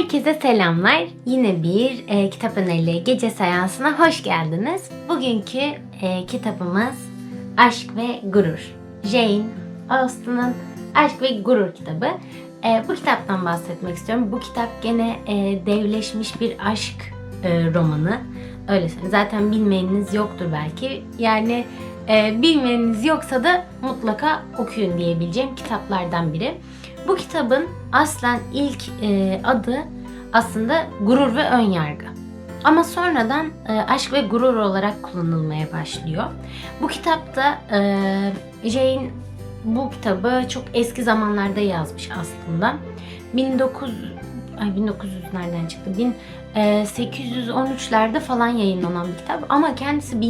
Herkese selamlar. Yine bir e, kitap önerileri gece seansına hoş geldiniz. Bugünkü e, kitabımız Aşk ve Gurur. Jane Austen'ın Aşk ve Gurur kitabı. E, bu kitaptan bahsetmek istiyorum. Bu kitap gene e, devleşmiş bir aşk e, romanı. Öyle. Zaten bilmeyeniniz yoktur belki. Yani e, bilmeyeniniz yoksa da mutlaka okuyun diyebileceğim kitaplardan biri. Bu kitabın aslen ilk e, adı aslında gurur ve ön yargı. Ama sonradan e, aşk ve gurur olarak kullanılmaya başlıyor. Bu kitapta e, Jane bu kitabı çok eski zamanlarda yazmış aslında. 1900 ay 1900 nereden çıktı? 1813'lerde falan yayınlanan bir kitap ama kendisi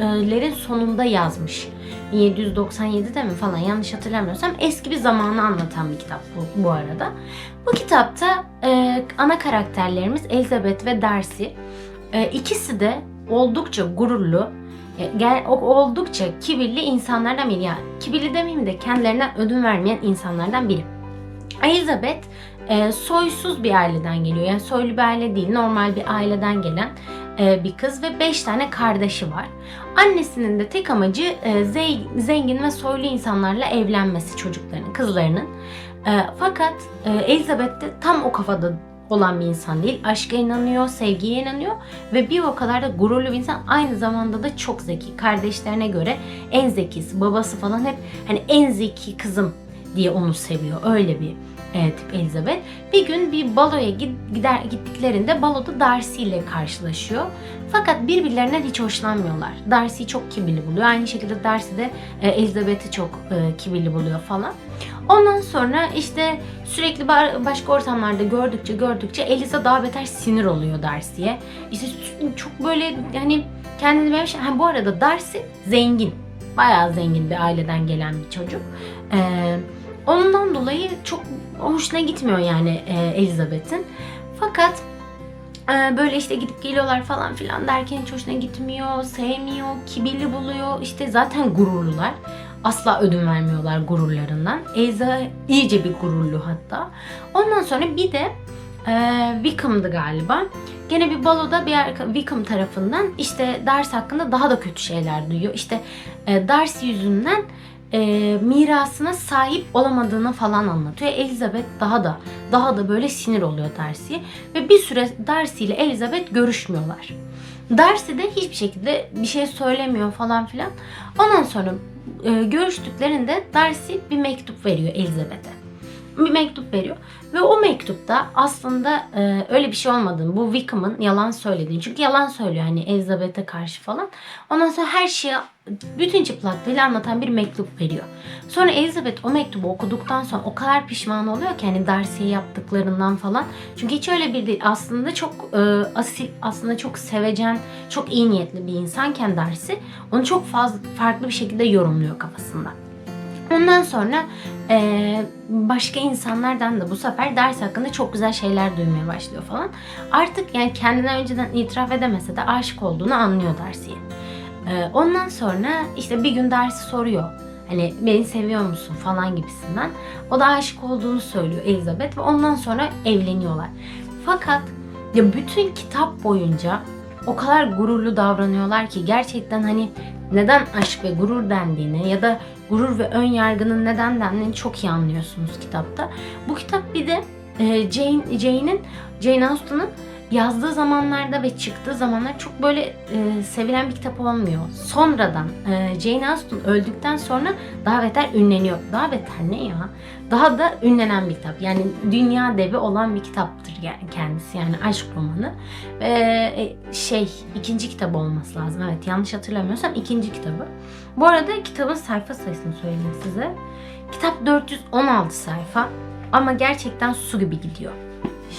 1700'lerin sonunda yazmış. 1797'de mi falan yanlış hatırlamıyorsam eski bir zamanı anlatan bir kitap bu, bu arada. Bu kitapta e, ana karakterlerimiz Elizabeth ve Darcy. E, ikisi de oldukça gururlu, e, oldukça kibirli insanlardan biri. Yani kibirli demeyeyim de kendilerinden ödün vermeyen insanlardan biri. Elizabeth e, soysuz bir aileden geliyor. Yani soylu bir aile değil, normal bir aileden gelen bir kız ve 5 tane kardeşi var. Annesinin de tek amacı e, zengin ve soylu insanlarla evlenmesi çocuklarının, kızlarının. E, fakat e, Elizabeth de tam o kafada olan bir insan değil. Aşka inanıyor, sevgiye inanıyor ve bir o kadar da gururlu bir insan. Aynı zamanda da çok zeki. Kardeşlerine göre en zekisi. Babası falan hep hani en zeki kızım diye onu seviyor. Öyle bir e, tip Elizabeth. Bir gün bir baloya gid- gider gittiklerinde baloda Darcy ile karşılaşıyor. Fakat birbirlerinden hiç hoşlanmıyorlar. Darcy'yi çok kibirli buluyor. Aynı şekilde Darcy de e, Elizabeth'i çok e, kibirli buluyor falan. Ondan sonra işte sürekli ba- başka ortamlarda gördükçe gördükçe Eliza daha beter sinir oluyor Darcy'ye. İşte çok böyle hani kendini beğenmiş. Ha, bu arada Darcy zengin. Bayağı zengin bir aileden gelen bir çocuk. Ee, ondan dolayı çok hoşuna gitmiyor yani e, Elizabeth'in. Fakat e, böyle işte gidip geliyorlar falan filan derken hiç hoşuna gitmiyor, sevmiyor, kibirli buluyor. İşte zaten gururlular. Asla ödün vermiyorlar gururlarından. Eliza iyice bir gururlu hatta. Ondan sonra bir de e, Wickham'dı galiba. Gene bir baloda bir Wickham tarafından işte Darcy hakkında daha da kötü şeyler duyuyor. İşte e, Darcy yüzünden e, mirasına sahip olamadığını falan anlatıyor. Elizabeth daha da daha da böyle sinir oluyor Darcy'ye ve bir süre Darcy ile Elizabeth görüşmüyorlar. Darcy de hiçbir şekilde bir şey söylemiyor falan filan. Ondan sonra e, görüştüklerinde Darcy bir mektup veriyor Elizabeth'e. Bir mektup veriyor ve o mektupta aslında e, öyle bir şey olmadığını, bu Wickham'ın yalan söylediğini. Çünkü yalan söylüyor hani Elizabeth'e karşı falan. Ondan sonra her şeyi bütün çıplaklığıyla anlatan bir mektup veriyor. Sonra Elizabeth o mektubu okuduktan sonra o kadar pişman oluyor ki hani Darcy'ye yaptıklarından falan. Çünkü hiç öyle bir değil. Aslında çok e, asil, aslında çok sevecen, çok iyi niyetli bir insanken Darcy onu çok fazla farklı bir şekilde yorumluyor kafasında. Ondan sonra e, başka insanlardan da bu sefer ders hakkında çok güzel şeyler duymaya başlıyor falan. Artık yani kendine önceden itiraf edemese de aşık olduğunu anlıyor Darcy'ye. E, ondan sonra işte bir gün Darcy soruyor. Hani beni seviyor musun falan gibisinden. O da aşık olduğunu söylüyor Elizabeth ve ondan sonra evleniyorlar. Fakat ya bütün kitap boyunca o kadar gururlu davranıyorlar ki gerçekten hani neden aşk ve gurur dendiğini ya da gurur ve ön yargının neden dendiğini çok iyi anlıyorsunuz kitapta. Bu kitap bir de e, Jane Jane'in Jane Austen'ın yazdığı zamanlarda ve çıktığı zamanlar çok böyle e, sevilen bir kitap olmuyor. Sonradan e, Jane Austen öldükten sonra daha beter ünleniyor. Daha beter ne ya? Daha da ünlenen bir kitap. Yani dünya devi olan bir kitaptır kendisi yani aşk romanı. E, şey ikinci kitabı olması lazım. Evet yanlış hatırlamıyorsam ikinci kitabı. Bu arada kitabın sayfa sayısını söyleyeyim size. Kitap 416 sayfa ama gerçekten su gibi gidiyor.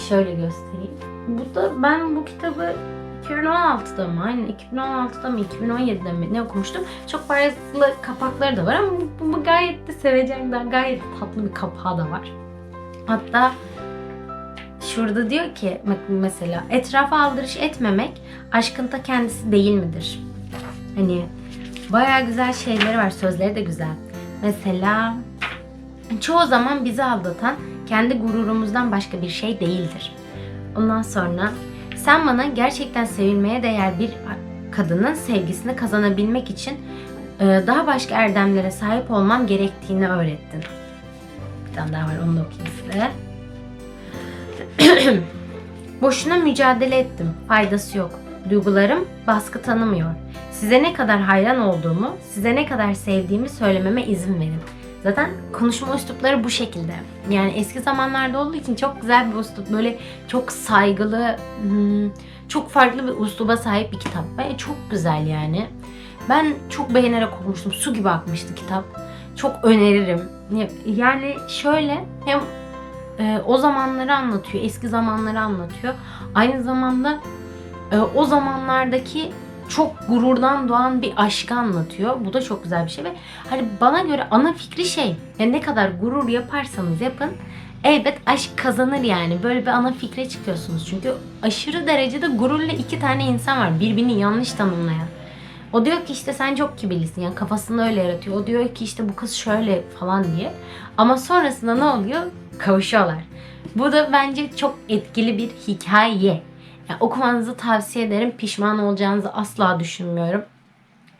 Şöyle göstereyim. Bu da ben bu kitabı 2016'da mı? Aynen 2016'da mı 2017'de mi ne okumuştum. Çok farklı kapakları da var ama bu, bu gayet de sevecen, daha gayet tatlı bir kapağı da var. Hatta şurada diyor ki mesela etrafa aldırış etmemek aşkın ta kendisi değil midir? Hani bayağı güzel şeyleri var. Sözleri de güzel. Mesela çoğu zaman bizi aldatan kendi gururumuzdan başka bir şey değildir. Ondan sonra sen bana gerçekten sevilmeye değer bir kadının sevgisini kazanabilmek için e, daha başka erdemlere sahip olmam gerektiğini öğrettin. Bir tane daha var onu da okuyayım size. Boşuna mücadele ettim. Faydası yok. Duygularım baskı tanımıyor. Size ne kadar hayran olduğumu, size ne kadar sevdiğimi söylememe izin verin. Zaten konuşma üslupları bu şekilde. Yani eski zamanlarda olduğu için çok güzel bir üslup. Böyle çok saygılı, hmm, çok farklı bir üsluba sahip bir kitap. Ve çok güzel yani. Ben çok beğenerek okumuştum. Su gibi akmıştı kitap. Çok öneririm. Yani şöyle hem e, o zamanları anlatıyor, eski zamanları anlatıyor. Aynı zamanda e, o zamanlardaki çok gururdan doğan bir aşkı anlatıyor. Bu da çok güzel bir şey ve hani bana göre ana fikri şey. Yani ne kadar gurur yaparsanız yapın elbet aşk kazanır yani. Böyle bir ana fikre çıkıyorsunuz. Çünkü aşırı derecede gururlu iki tane insan var. Birbirini yanlış tanımlayan. O diyor ki işte sen çok kibirlisin yani kafasında öyle yaratıyor. O diyor ki işte bu kız şöyle falan diye. Ama sonrasında ne oluyor? Kavuşuyorlar. Bu da bence çok etkili bir hikaye. Yani okumanızı tavsiye ederim. Pişman olacağınızı asla düşünmüyorum.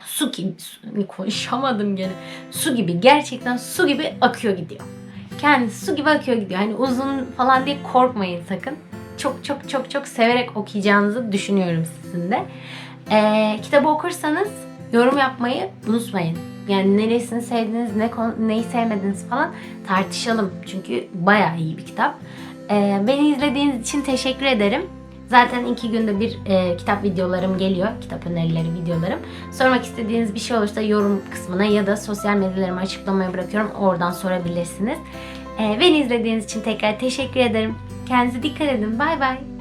Su gibi, su, konuşamadım gene. Su gibi, gerçekten su gibi akıyor gidiyor. Kendisi su gibi akıyor gidiyor. Hani uzun falan diye korkmayın sakın. Çok çok çok çok severek okuyacağınızı düşünüyorum sizin de. Ee, kitabı okursanız yorum yapmayı unutmayın. Yani neresini sevdiniz, ne neyi sevmediniz falan tartışalım. Çünkü bayağı iyi bir kitap. Ee, beni izlediğiniz için teşekkür ederim. Zaten iki günde bir e, kitap videolarım geliyor. Kitap önerileri videolarım. Sormak istediğiniz bir şey olursa yorum kısmına ya da sosyal medyalarımı açıklamaya bırakıyorum. Oradan sorabilirsiniz. E, beni izlediğiniz için tekrar teşekkür ederim. Kendinize dikkat edin. Bay bay.